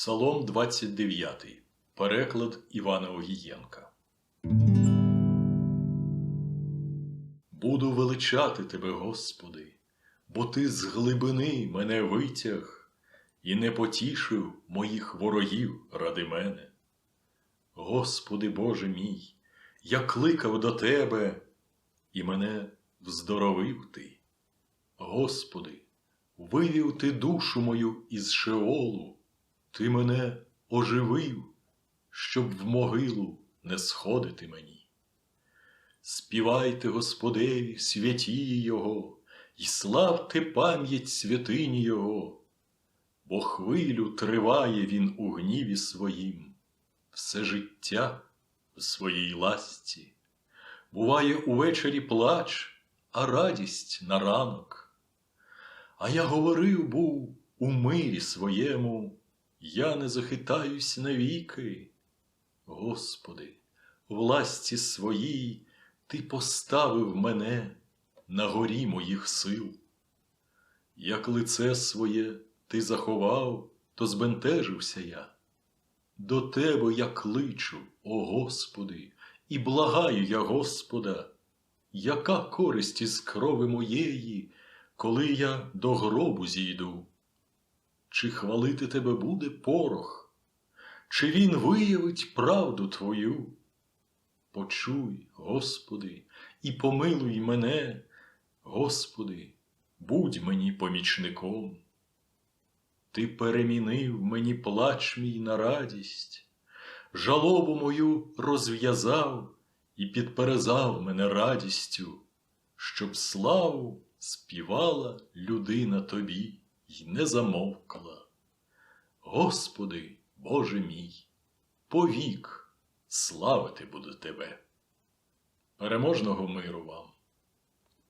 Псалом 29. Переклад Івана Огієнка. Буду величати Тебе, Господи, бо Ти з глибини мене витяг і не потішив моїх ворогів ради мене. Господи Боже мій, я кликав до Тебе, і мене вздоровив Ти. Господи, вивів Ти душу мою із Шеолу, Ти мене оживив, щоб в могилу не сходити мені. Співайте Господеві святії Його, і славте пам'ять святині Його, бо хвилю триває Він у гніві своїм, все життя в своїй ласті. Буває увечері плач, а радість на ранок. А я говорив був у мирі своєму, я не захитаюсь навіки. Господи, в ласті своїй Ти поставив мене на горі моїх сил. Як лице своє ти заховав, то збентежився я. До Тебе я кличу, о Господи, і благаю я Господа, яка користь із крови моєї, коли я до гробу зійду? Чи хвалити тебе буде порох, чи він виявить правду Твою? Почуй, Господи, і помилуй мене, Господи, будь мені помічником. Ти перемінив мені плач мій на радість, жалобу мою розв'язав і підперезав мене радістю, щоб славу співала людина тобі й не замовкла. Господи, Боже мій, повік славити буду Тебе. Переможного миру вам!